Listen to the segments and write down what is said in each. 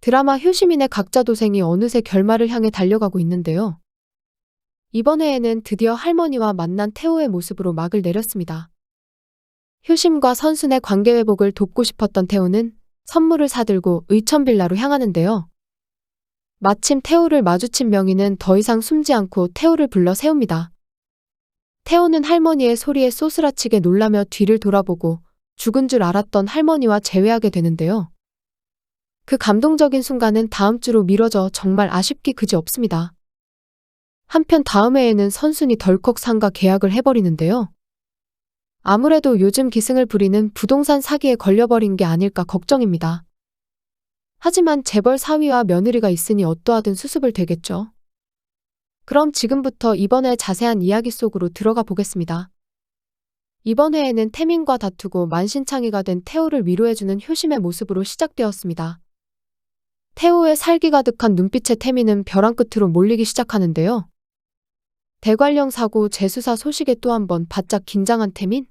드라마 효시민의 각자 도생이 어느새 결말을 향해 달려가고 있는데요. 이번 회에는 드디어 할머니와 만난 태호의 모습으로 막을 내렸습니다. 효심과 선순의 관계 회복을 돕고 싶었던 태호는 선물을 사들고 의천빌라로 향하는데요. 마침 태호를 마주친 명희는 더 이상 숨지 않고 태호를 불러 세웁니다. 태호는 할머니의 소리에 쏘스라치게 놀라며 뒤를 돌아보고 죽은 줄 알았던 할머니와 재회하게 되는데요. 그 감동적인 순간은 다음 주로 미뤄져 정말 아쉽기 그지 없습니다. 한편 다음 해에는 선순이 덜컥 상가 계약을 해버리는데요. 아무래도 요즘 기승을 부리는 부동산 사기에 걸려버린 게 아닐까 걱정입니다. 하지만 재벌 사위와 며느리가 있으니 어떠하든 수습을 되겠죠. 그럼 지금부터 이번에 자세한 이야기 속으로 들어가 보겠습니다. 이번 회에는 태민과 다투고 만신창이가 된 태호를 위로해주는 효심의 모습으로 시작되었습니다. 태호의 살기 가득한 눈빛의 태민은 벼랑 끝으로 몰리기 시작하는데요. 대관령 사고 재수사 소식에 또 한 번 바짝 긴장한 태민?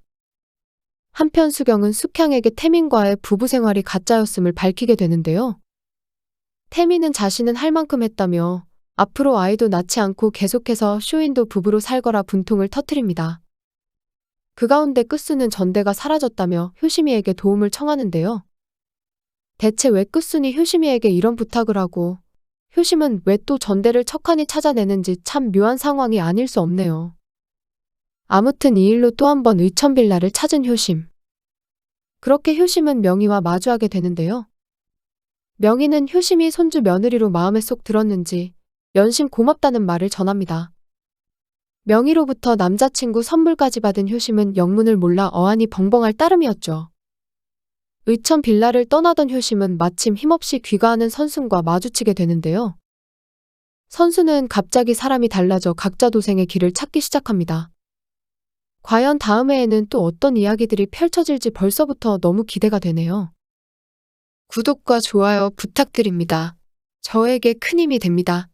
한편 수경은 숙향에게 태민과의 부부 생활이 가짜였음을 밝히게 되는데요. 태민은 자신은 할 만큼 했다며 앞으로 아이도 낳지 않고 계속해서 쇼인도 부부로 살거라 분통을 터트립니다. 그 가운데 끝수는 전대가 사라졌다며 효심이에게 도움을 청하는데요. 대체 왜 끝순이 효심이에게 이런 부탁을 하고 효심은 왜 또 전대를 척하니 찾아내는지 참 묘한 상황이 아닐 수 없네요. 아무튼 이 일로 또 한 번 의천빌라를 찾은 효심. 그렇게 효심은 명희와 마주하게 되는데요. 명희는 효심이 손주 며느리로 마음에 쏙 들었는지 연신 고맙다는 말을 전합니다. 명희로부터 남자친구 선물까지 받은 효심은 영문을 몰라 어안이 벙벙할 따름이었죠. 의천 빌라를 떠나던 효심은 마침 힘없이 귀가하는 선순과 마주치게 되는데요. 선수는 갑자기 사람이 달라져 각자 도생의 길을 찾기 시작합니다. 과연 다음 회에는 또 어떤 이야기들이 펼쳐질지 벌써부터 너무 기대가 되네요. 구독과 좋아요 부탁드립니다. 저에게 큰 힘이 됩니다.